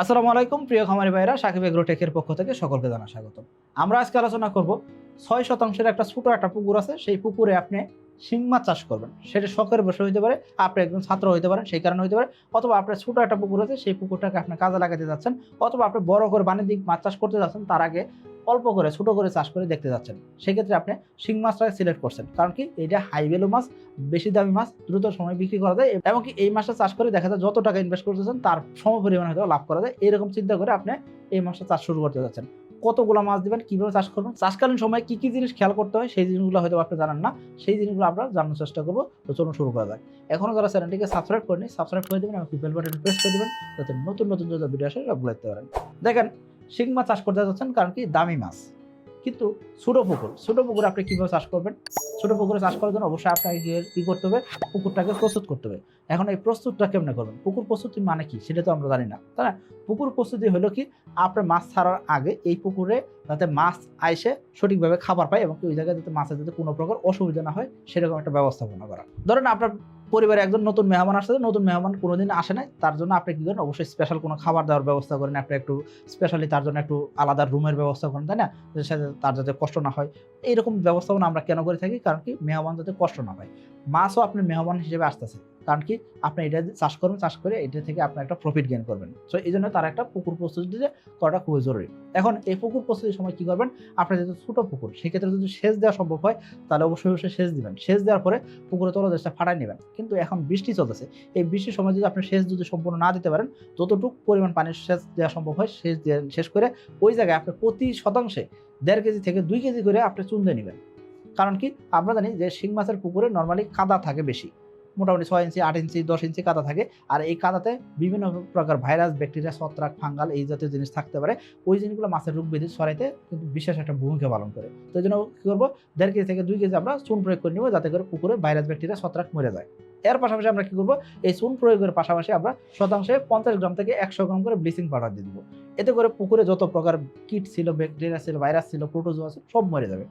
আসসালামু আলাইকুম, প্রিয় খামারি ভাইরা সাকিব এগ্রোটেকের পক্ষ থেকে সকলকে জানা স্বাগত আমরা আজকে আলোচনা করব ছয় শতাংশের একটা ছোট একটা পুকুর আছে, সেই পুকুরে আপনি শিং মাছ চাষ করবেন। সেটা শখের বসে হইতে পারে, আপনি একজন ছাত্র হইতে পারেন, সেই কারণে হইতে পারে, অথবা আপনার ছোটো একটা পুকুর আছে, সেই পুকুরটাকে আপনি কাজে লাগাতে যাচ্ছেন, অথবা আপনি বড় করে বাণিজ্যিক মাছ চাষ করতে যাচ্ছেন, তার আগে অল্প করে, ছোট করে চাষ করে দেখতে যাচ্ছেন। সেক্ষেত্রে আপনি শিং মাছটাকে সিলেক্ট করছেন, কারণ কি এটা হাই ভ্যালু মাছ, বেশি দামি মাছ, দ্রুত সময় বিক্রি করা যায়, এবং কি এই মাছটা চাষ করে দেখা যায় যত টাকা ইনভেস্ট করতেছেন, তার সম পরিমাণ হয়তো লাভ করা যায়। এরকম চিন্তা করে আপনি এই মাছটা চাষ শুরু করতে যাচ্ছেন। কতগুলো মাছ দেবেন, কীভাবে চাষ করবেন, চাষকালীন সময় কী কী জিনিস খেয়াল করতে হয়, সেই জিনিসগুলো হয়তো আপনি জানান না, সেই জিনিসগুলো আমরা জানার চেষ্টা করব। তো চলুন শুরু করা যাক। এখনও যারা চ্যানেলটিকে সাবস্ক্রাইব করেনি সাবস্ক্রাইব করে দেবেন এবং বেল বাটন প্রেস করে দেবেন, যাতে নতুন নতুন যত ভিডিও আসে, সবগুলো দেখতে পারেন। দেখেন, শিং মাছ চাষ করতে যাচ্ছেন কারণ কি, দামি মাছ। কিন্তু ছোটো পুকুর ছোটো পুকুর আপনি কীভাবে চাষ করবেন? ছোট পুকুরে চাষ করার জন্য অবশ্যই আপনাকে গিয়ে কি করতে হবে? পুকুরটাকে প্রস্তুত করতে হবে। এখন এই প্রস্তুতটা কেমনে করবেন? পুকুর প্রস্তুতি মানে কি? সেটা তো আমরা জানি না। তাই না, পুকুর প্রস্তুতি হলো কি? আপনার মাছ ছাড়ার আগে এই পুকুরে যাতে মাছ আইসে সঠিকভাবে খাবার পায় এবং ওই জায়গায় যাতে মাছের যাতে কোনো প্রকার অসুবিধা না হয়, সেরকম একটা ব্যবস্থাপনা করা। ধরেন আপনার পরিবারে একজন নতুন মেহমান আসতে নতুন মেহমান কোনোদিন আসে নাই। তার জন্য আপনি কী করেন? অবশ্যই স্পেশাল কোনো খাবার দেওয়ার ব্যবস্থা করেন। আপনি একটু স্পেশালি তার জন্য একটু আলাদা রুমের ব্যবস্থা করেন, তাই না? সাথে তার যাতে কষ্ট না হয়। এইরকম ব্যবস্থাপনা আমরা কেন করে থাকি? কারণ কি? মেহমান যাতে কষ্ট না হয় মাছও আপনি মেহমান হিসেবে আসতেছে কারণ কি? আপনি এটা চাষ করবেন, চাষ করে এটা থেকে আপনি একটা প্রফিট গেন করবেন। সো এই জন্য তার একটা পুকুর প্রস্তুতি করাটা খুবই জরুরি। এখন এই পুকুর প্রস্তুতির সময় কি করবেন? আপনার যেহেতু ছোটো পুকুর, সেক্ষেত্রে যদি সেচ দেওয়া সম্ভব হয়, তাহলে অবশ্যই অবশ্যই সেচ দিবেন। সেচ দেওয়ার পরে পুকুরে তলদেশটা ফাটাই নেবেন। কিন্তু এখন বৃষ্টি চলতেছে। এই বৃষ্টির সময় যদি আপনি সেচ যদি সম্পূর্ণ না দিতে পারেন, যতটুকু পরিমাণ পানির সেচ দেওয়া সম্ভব হয়, সেচ দিয়ে শেষ করে ওই জায়গায় আপনি প্রতি শতাংশে দেড় কেজি থেকে দুই কেজি করে আপনি চুন দিয়ে নেবেন। কারণ কি? আমরা জানি যে শিং মাছের পুকুরে নর্মালি কাদা থাকে বেশি। মোটামুটি ছয় ইঞ্চি, আট ইঞ্চি, দশ ইঞ্চি কাদা থাকে। আর এই কাদাতে বিভিন্ন প্রকার ভাইরাস, ব্যাকটেরিয়া, ছত্রাক, ফাঙ্গাল এই জাতীয় জিনিস থাকতে পারে। ওই জিনিসগুলো মাছের রোগ ব্যাধি সরাইতে কিন্তু বিশেষ একটা ভূমিকা পালন করে। তো জন্য কী করব? দেড় কেজি থেকে দুই কেজি আমরা চুন প্রয়োগ করে নেব যাতে করে পুকুরে ভাইরাস, ব্যাকটেরিয়া, ছত্রাক মরে যায়। এর পাশাপাশি আমরা কি করব? এই চুন প্রয়োগের পাশাপাশি আমরা শতাংশে পঞ্চাশ গ্রাম থেকে একশো গ্রাম করে ব্লিচিং পাউডার দিয়ে দেবো। এতে করে পুকুরে যত প্রকার কিট ছিল, ব্যাকটেরিয়া ছিল, ভাইরাস ছিল, প্রোটোজোয়া ছিল, সব মরে যাবে।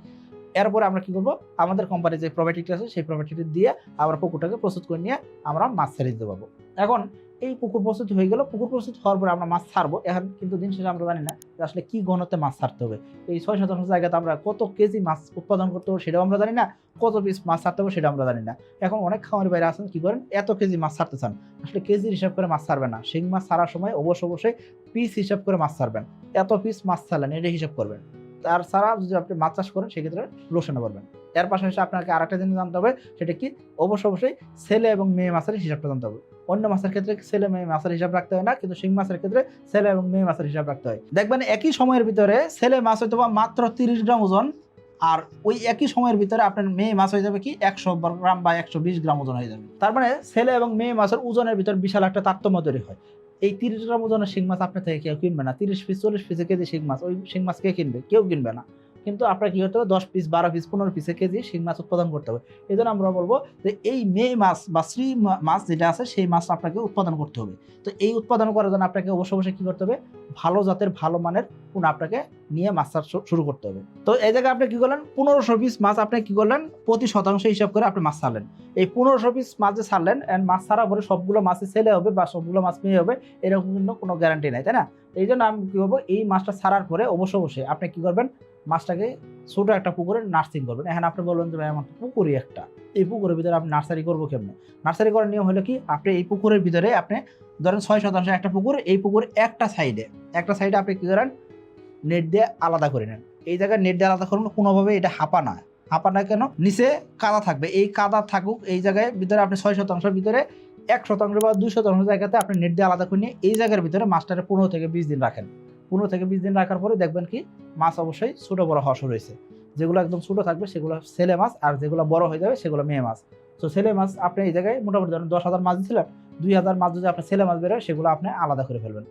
এরপরে আমরা কি করব? আমাদের কোম্পানির যে প্রপার্টিটি আছে, সেই প্রপার্টিটি দিয়ে আমরা পুকুরটাকে প্রস্তুত করে নিয়ে আমরা মাছ ছেড়ে দিতে পারব। এখন এই পুকুর প্রস্তুত হয়ে গেল। পুকুর প্রস্তুত হওয়ার পরে আমরা মাছ ছাড়বো। এখন কিন্তু দিন শেষে আমরা জানি না যে আসলে কি ঘনত্বে মাছ ছাড়তে হবে। এই ছয় শতাংশ জায়গাতে আমরা কত কেজি মাছ উৎপাদন করতে হবে সেটাও আমরা জানি না। কত পিস মাছ ছাড়তে হবে সেটা আমরা জানি না। এখন অনেক খামারি বাইরে আছেন, কি করেন? এত কেজি মাছ ছাড়তে চান। আসলে কেজির হিসাব করে মাছ ছাড়বেন না। শিং মাছ ছাড়ার সময় অবশ্য অবশ্যই পিস হিসাব করে মাছ ছাড়বেন। এত পিস মাছ ছাড়লেন, এটা হিসাব করবেন। তার ছাড়া যদি আপনি মাছ চাষ করেন, সেক্ষেত্রে লোসনে পারবেন এর পাশাপাশি আপনাকে আরেকটা জিনিস জানতে হবে, সেটা কি? অবশ্যই অবশ্যই ছেলে এবং মেয়ে মাছের হিসাবটা জানতে হবে। অন্য মাছের ক্ষেত্রে ছেলে মেয়ে মাছের হিসাব রাখতে হয় না, কিন্তু শিং মাছের ক্ষেত্রে ছেলে এবং মেয়ে মাছের হিসাব রাখতে হয়। দেখবেন একই সময়ের ভিতরে ছেলে মাছ হয়তো মাত্র তিরিশ গ্রাম ওজন, আর ওই একই সময়ের ভিতরে আপনার মেয়ে মাছ হয়ে যাবে কি? একশো গ্রাম বা একশো বিশ গ্রাম ওজন হয়ে যাবে। তার মানে ছেলে এবং মেয়ে মাছের ওজনের ভিতর বিশাল একটা তারতম্য তৈরি হয়। এই তিরিশ গ্রাম ওজনের শিং মাছ আপনার থেকে কেউ কিনবে না। তিরিশ পিস, চল্লিশ পিসে কেজি শিং মাছ, ওই শিং মাছ কে কিনবে? কেউ কিনবে না। কিন্তু আপনার কি হতে হবে? দশ পিস বারো পিস পনেরো পিসে কেজি শিং মাছ উৎপাদন করতে হবে। এই জন্য আমরা বলব যে এই মেয়ে মাছ বা শ্রী মা- মাছ যেটা আছে, সেই মাছ আপনাকে উৎপাদন করতে হবে। তো এই উৎপাদন করার জন্য আপনাকে অবশ্যই অবশ্যই কী করতে হবে? ভালো জাতের, ভালো মানের কোন আপনাকে নিয়ে মাছ চাষ শুরু করতে হবে। তো এই জায়গায় আপনি কি করলেন? পনেরোশো পিস মাছ আপনি কি করলেন? প্রতি শতাংশ হিসাব করে আপনি মাছ ছাড়লেন। এই পনেরোশো পিস মাছ যে ছাড়লেন, and মাছ ছাড়া পরে সবগুলো মাছই ছেলে হবে বা সবগুলো মাছ মেয়ে হবে, এরকম কিন্তু কোনো গ্যারান্টি নাই, তাই না? এই জন্য আমি কি করব এই মাছটা ছাড়ার পরে অবশ্যই অবশ্যই আপনি কি করবেন? মাছটাকে ছোট একটা পুকুরে নার্সিং করবেন। এখন আপনি বলবেন যে, ভাই, আমার পুকুরই একটা। এই পুকুরের ভিতরে আপনি নার্সারি করব কেমনে? নার্সারি করার নিয়ম হলো কি? আপনি এই পুকুরের ভিতরে আপনি ধরেন ছয় শতাংশ একটা পুকুর, এই পুকুর একটা সাইডে। একটা সাইডে আপনি কী করেন? নেট দিয়ে আলাদা করে নেন। এই জায়গায় নেট দিয়ে আলাদা করুন, কোনোভাবে এটা হাঁপা না। হাঁপা না কেন? নিচে কাদা থাকবে। এই কাদা থাকুক, এই জায়গায় ভিতরে আপনি ছয় শতাংশের ভিতরে, এক শতাংশ বা দুই শতাংশ জায়গাতে আপনি নেট দিয়ে আলাদা করে নিয়ে এই জায়গার ভিতরে মাছটারে পনেরো থেকে বিশ দিন রাখেন। পনেরো থেকে বিশ দিন রাখার পরে দেখবেন কি মাছ অবশ্যই ছোট বড় হওয়া শুরু হয়েছে। যেগুলো একদম ছোট থাকবে সেগুলো ছেলে মাছ আর যেগুলো বড় হয়ে যাবে সেগুলো মেয়ে মাছ। তো ছেলে মাছ আপনি এই জায়গায় মোটামুটি ধরেন দশ হাজার মাছ দিয়েছিলেন দুই হাজার মাছ যদি আপনার ছেলে মাছ বেরোয় সেগুলো আপনি আলাদা করে ফেলবেন।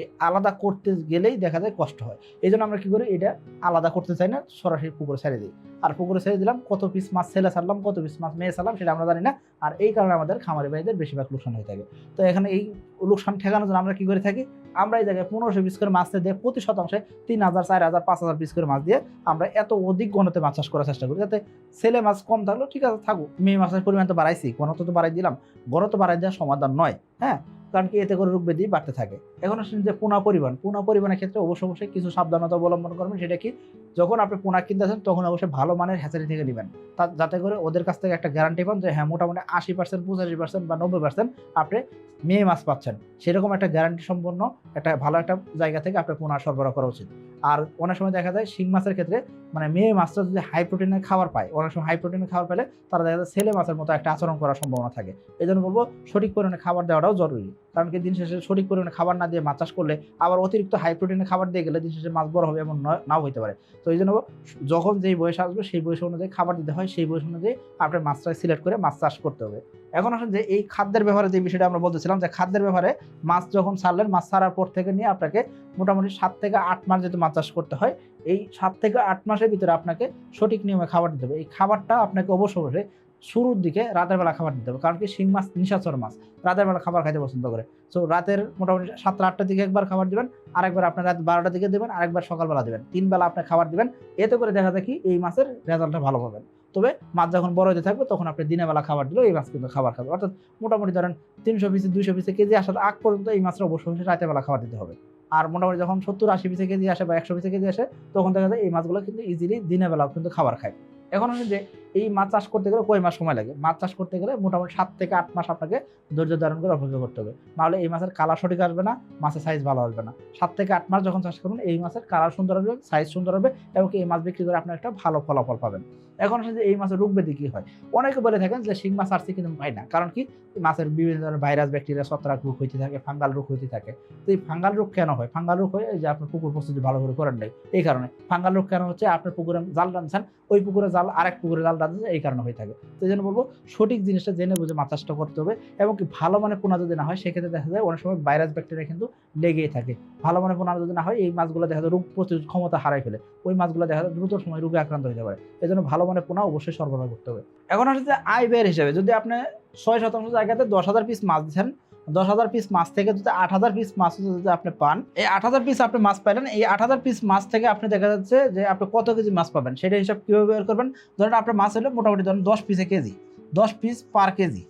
এই আলাদা করতে গেলেই দেখা যায় কষ্ট হয়। এই জন্য আমরা কি করি এটা আলাদা করতে চাই না, সরাসরি পুকুরে ছেড়ে দিই। আর পুকুরে ছেড়ে দিলাম, কত পিস মাছ ছেলে ছাড়লাম, কত পিস মাছ মেয়ে ছাড়লাম, সেটা আমরা জানি না। আর এই কারণে আমাদের খামারি ভাইদের বেশিরভাগ লোকসান হয়ে থাকে। তো এখানে এই লোকসান ঠেকানোর জন্য আমরা কি করে থাকি? আমরা এই জায়গায় পনেরোশো পিস করে মাছ দিয়ে প্রতি শতাংশে তিন হাজার, চার হাজার, পাঁচ হাজার পিস করে মাছ দিয়ে আমরা এত অধিক গণতে মাছ চাষ করার চেষ্টা করি, যাতে ছেলে মাছ কম থাকলেও ঠিক আছে, থাকুক। মেয়ে মাছের পরিমাণ তো বাড়াইছি গণত তো বাড়াই দিলাম গণত বাড়াই দেওয়ার সমাধান নয় হ্যাঁ? কারণ কি এতে করে রোগ ব্যাধি বাড়তে থাকে। এখন আসলে যে পোনা পরিমাণ, পোনা পরিমাণের ক্ষেত্রে অবশ্য অবশ্যই কিছু সাবধানতা অবলম্বন করবেন, সেটা কি? যখন আপনি পোনা কিনতে কিনতেছেন তখন অবশ্যই ভালো মানের হ্যাচারি থেকে নেবেন। তা, যাতে করে ওদের কাছ থেকে একটা গ্যারান্টি পান যে হ্যাঁ মোটামুটি আশি পার্সেন্ট পঁচাশি পার্সেন্ট বা নব্বই পার্সেন্ট আপনি মেয়ে মাছ পাচ্ছেন। সেরকম একটা গ্যারান্টি সম্পন্ন একটা ভালো একটা জায়গা থেকে আপনার পোনা সরবরাহ করা উচিত। আর অনেক সময় দেখা যায় শিং মাছের ক্ষেত্রে মানে মেয়ে মাছটা যদি হাই প্রোটিনের খাবার পায়, অনেক সময় হাই প্রোটিনের খাবার পেলে তারা দেখা যায় ছেলে মাছের মতো একটা আচরণ করার সম্ভাবনা থাকে। এই জন্য বলব সঠিক পরিমাণে খাবার দেওয়াটাও জরুরি। কারণ কি দিন শেষে সঠিক পরিমাণে খাবার না দিয়ে মাছ চাষ করলে আবার অতিরিক্ত হাই প্রোটিনের খাবার দিয়ে গেলে দিন শেষে মাছ বড় হবে এমন নাও হতে পারে। তো এই জন্য যখন যেই বয়স আসবে সেই বয়স অনুযায়ী খাবার দিতে হয়, সেই বয়স অনুযায়ী আপনার মাছটা সিলেক্ট করে মাছ চাষ করতে হবে। এখন আসলে যে এই খাদ্যের ব্যাপারে যে বিষয়টা আমরা বলতেছিলাম, যে খাদ্যের ব্যাপারে মাছ যখন ছাড়লেন, মাছ ছাড়ার পর থেকে নিয়ে আপনাকে মোটামুটি সাত থেকে আট মাস যেহেতু মাছ চাষ করতে হয়, এই সাত থেকে আট মাসের ভিতরে আপনাকে সঠিক নিয়মে খাবার দিতে হবে। এই খাবারটা আপনাকে অবশ্য অবশ্যই শুরুর দিকে রাতের বেলা খাবার দিতে হবে, কারণ কি শিং মাছ নিশাচর মাছ, রাতের বেলা খাবার খাইতে পছন্দ করে। সো রাতের মোটামুটি সাতটা আটটার দিকে একবার খাবার দিবেন, আরেকবার আপনার রাত বারোটার দিকে দেবেন, আরেকবার সকালবেলা দেবেন। তিন বেলা আপনি খাবার দিবেন, এতে করে দেখা যায় কি এই মাছের রেজাল্টটা ভালো পাবেন। তবে মাছ যখন বড় হতে থাকবে, তখন আপনি দিনের বেলা খাবার দিলেও এই মাছ কিন্তু খাবার খাবে অর্থাৎ মোটামুটি ধরেন তিনশো পিসে, দুইশো পিসে কেজি আসার আগ পর্যন্ত এই অবশ্যই অবশ্যই রাতের বেলা খাবার দিতে হবে। আর মোটামুটি যখন সত্তর, আশি পিসে কেজি আসে বা একশো পিসে কেজি আসে, তখন দেখা যায় এই মাছগুলো কিন্তু ইজিলি দিনের বেলাও কিন্তু খাবার খায়। এখন হচ্ছে যে এই মাছ চাষ করতে গেলে কয় মাস সময় লাগে? মাছ চাষ করতে গেলে মোটামুটি সাত থেকে আট মাস আপনাকে ধৈর্য ধারণ করে অপেক্ষা করতে হবে। নাহলে এই মাছের কালার সঠিক আসবে না, মাছের সাইজ ভালো আসবে না। সাত থেকে আট মাস যখন চাষ করবেন, এই মাছের কালার সুন্দর হবে সাইজ সুন্দর হবে এবং এই মাছ বিক্রি করে আপনার একটা ভালো ফলাফল পাবেন। এখন যে এই মাছের রোগ ব্যাধি কি হয়? অনেকে বলে থাকেন যে শিং মাছ আসছে কিন্তু পাই না। কারণ কি? মাছের বিভিন্ন ধরনের ভাইরাস ব্যাকটেরিয়া ছত্রাক রোগ হইতে থাকে ফাঙ্গাল রোগ হইতে থাকে। তো এই ফাঙ্গাল রোগ কেন হয়? ফাঙ্গাল রোগ হয় যে আপনার পুকুর প্রস্তুতি ভালো করে করেন নাই। এই কারণে। ফাঙ্গাল রোগ কেন হচ্ছে? আপনার পুকুরে জাল টানছেন, ওই পুকুরে জাল আরেক পুকুরে জাল টানছে এই কারণে হয়ে থাকে। তো জন্য বলব, সঠিক জিনিসটা জেনে বুঝে মাছ করতে হবে এবং কি ভালো মানে পোনা যদি না হয়, সেক্ষেত্রে দেখা যায় অনেক সময় ভাইরাস ব্যাকটেরিয়া কিন্তু লেগেই থাকে। ভালো মানে পোনা যদি না হয়, এই মাছগুলো দেখা যায় রোগ প্রতিরোধ ক্ষমতা হারাই ফেলে। ওই মাছগুলো দেখা যায় দ্রুত সময় রোগে আক্রান্ত হতে পারে। এই জন্য ভালো মানে পোনা অবশ্যই সরবরাহ করতে হবে। এখন আসলে আয় ব্যয়ের হিসাবে। যদি আপনি ছয় শতাংশ জায়গাতে দশ হাজার পিস মাছ দিচ্ছেন দশ হাজার পিস মাছ থেকে যদি আট হাজার পিস মাছ যদি আপনি পান, এই আট হাজার পিস আপনি মাছ পাইলেন, এই আট হাজার পিস মাছ থেকে আপনি দেখা যাচ্ছে যে আপনি কত কেজি মাছ পাবেন, সেটা হিসাব কীভাবে বের করবেন? ধরেন আপনার মাছ হলে মোটামুটি ধরেন দশ পিসে কেজি, দশ পিস পার কেজি।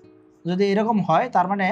যদি এরকম হয়, তার মানে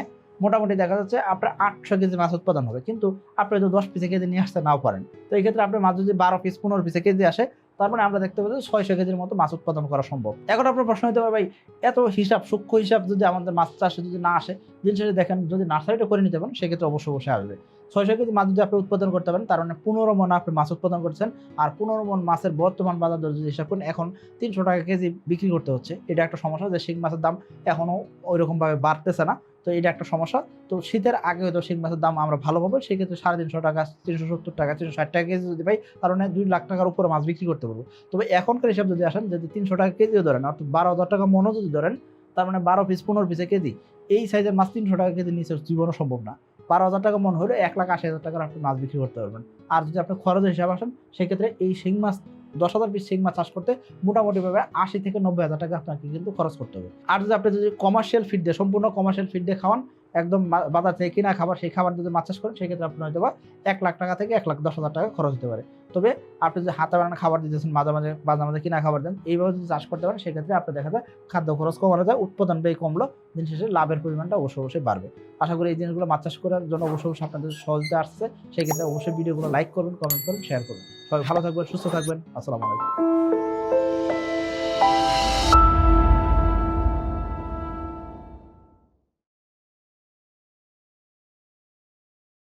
মোটামুটি দেখা যাচ্ছে আপনার আটশো কেজি মাছ উৎপাদন হবে। কিন্তু আপনি যদি দশ পিসে কেজি নিয়ে আসতে নাও পারেন, তো এই ক্ষেত্রে আপনার মাছ যদি বারো পিস পনেরো পিসে কেজি আসে তার মানে আমরা দেখতে পাচ্ছি ছয়শো কেজির মতো মাছ উৎপাদন করা সম্ভব। এখন আপনার প্রশ্ন হতে পারে, ভাই, এত হিসাব, সূক্ষ্ম হিসাব যদি আমাদের মাছ চাষে যদি না আসে, দিন শেষে দেখেন যদি নার্সারিটা করে নিতে পারেন, সেক্ষেত্রে অবশ্যই অবশ্যই আসবে। ছয়শো কেজি মাছ যদি আপনি উৎপাদন করতে পারেন, তার মানে পনেরো মন আপনি মাছ উৎপাদন করছেন। আর পনেরো মন মাছের বর্তমান বাজার দর যদি হিসাব করেন, এখন তিনশো টাকা কেজি বিক্রি করতে হচ্ছে। এটা একটা সমস্যা যে শিং মাছের দাম এখনও ওইরকমভাবে বাড়তেছে না। তো এটা একটা সমস্যা। তো শীতের আগে হয়তো শিং মাছের দাম আমরা ভালো পাবো, সেক্ষেত্রে সাড়ে তিনশো টাকা, তিনশো সত্তর টাকা, তিনশো ষাট টাকা কেজি যদি পাই, তার মানে দুই লাখ টাকার উপরে মাছ বিক্রি করতে পারব। তবে এখনকার হিসাব যদি আসেন, যদি তিনশো টাকা কেজিও ধরেন, অর্থাৎ বারো হাজার টাকা মনও যদি ধরেন, তার মানে বারো পিস, পনেরো পিসে কেজি। এই সাইজের মাছ তিনশো টাকা কেজি নিচে জীবনও সম্ভব না। বারো হাজার টাকা মন হলে এক লাখ আশি হাজার টাকার আপনি মাছ বিক্রি করতে পারবেন। আর যদি আপনি খরচ হিসাবে আসেন, সেক্ষেত্রে এই শিং মাছ, দশ হাজার পিস শিং মাছ চাষ করতে মোটামুটিভাবে আশি থেকে নব্বই হাজার টাকা আপনাকে কিন্তু খরচ করতে হবে। আর যদি আপনি যদি কমার্শিয়াল ফিড দিয়ে, সম্পূর্ণ কমার্শিয়াল ফিড দিয়ে খাওয়ান একদম বাজার থেকে কিনা খাবার, সেই খাবার যদি মাছ চাষ করেন, সেক্ষেত্রে আপনি হয়তো বা এক লাখ টাকা থেকে এক লাখ দশ হাজার টাকা খরচ হতে পারে। তবে আপনি যদি হাতে বানানো খাবার দিতেছেন, মাঝে মাঝে মাঝে মাঝে কিনা খাবার দেন, এইভাবে যদি চাষ করতে পারেন, সেক্ষেত্রে আপনি দেখা যায় খাদ্য খরচ কমানো যায়, উৎপাদন ব্যয় কমলো, দিন শেষে লাভের পরিমাণটা অবশ্যই অবশ্যই বাড়বে। আশা করি এই জিনিসগুলো মাছ চাষ করার জন্য অবশ্যই অবশ্যই আপনাদের সহজতা আসছে, সেক্ষেত্রে অবশ্যই ভিডিওগুলো লাইক করবেন কমেন্ট করবেন শেয়ার করবেন। সবাই ভালো থাকবেন, সুস্থ থাকবেন, আসসালামু আলাইকুম।